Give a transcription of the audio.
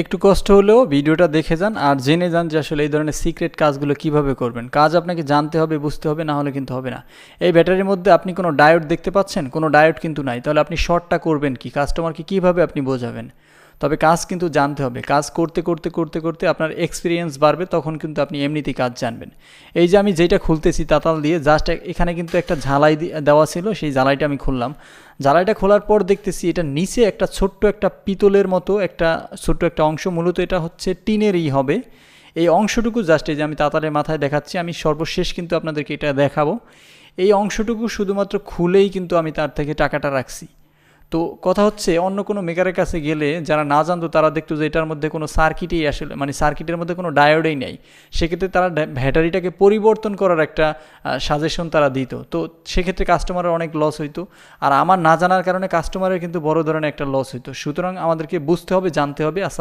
একটু কষ্ট হলেও ভিডিওটা দেখে যান আর জেনে যান যে আসলে এই ধরনের সিক্রেট কাজগুলো কীভাবে করবেন। কাজ আপনাকে জানতে হবে, বুঝতে হবে, না হলে কিন্তু হবে না। এই ব্যাটারির মধ্যে আপনি কোনো ডায়োড দেখতে পাচ্ছেন? কোনো ডায়োড কিন্তু নাই। তাহলে আপনি শর্টটা করবেন কি? কাস্টমারকে কীভাবে আপনি বোঝাবেন? তবে কাজ কিন্তু জানতে হবে। কাজ করতে করতে করতে করতে আপনার এক্সপিরিয়েন্স বাড়বে, তখন কিন্তু আপনি এমনিতেই কাজ জানবেন। এই যে আমি যেটা খুলতেছি তাতাল দিয়ে জাস্ট এখানে কিন্তু একটা ঝালাই দেওয়া ছিল, সেই ঝালাইটা আমি খুললাম। ঝালাইটা খোলার পর দেখতেছি এটা নিচে একটা ছোট্ট একটা পিতলের মতো একটা ছোট্ট একটা অংশ, মূলত এটা হচ্ছে টিনেরই হবে। এই অংশটুকু জাস্ট এই যে আমি তাতারের মাথায় দেখাচ্ছি, আমি সর্বশেষ কিন্তু আপনাদেরকে এটা দেখাবো। এই অংশটুকু শুধুমাত্র খুলেই কিন্তু আমি তার থেকে টাকাটা রাখছি। তো কথা হচ্ছে, অন্য কোনো মেকারের কাছে গেলে যারা না জানতো, তারা দেখতো যে এটার মধ্যে কোনো সার্কিটেই আসলে মানে সার্কিটের মধ্যে কোনো ডায়োডেই নেই। সেক্ষেত্রে তারা ব্যাটারিটাকে পরিবর্তন করার একটা সাজেশন তারা দিত। তো সেক্ষেত্রে কাস্টমারের অনেক লস হইতো। আর আমার না জানার কারণে কাস্টমারের কিন্তু বড় ধরনের একটা লস হইতো। সুতরাং আমাদেরকে বুঝতে হবে, জানতে হবে। আসলে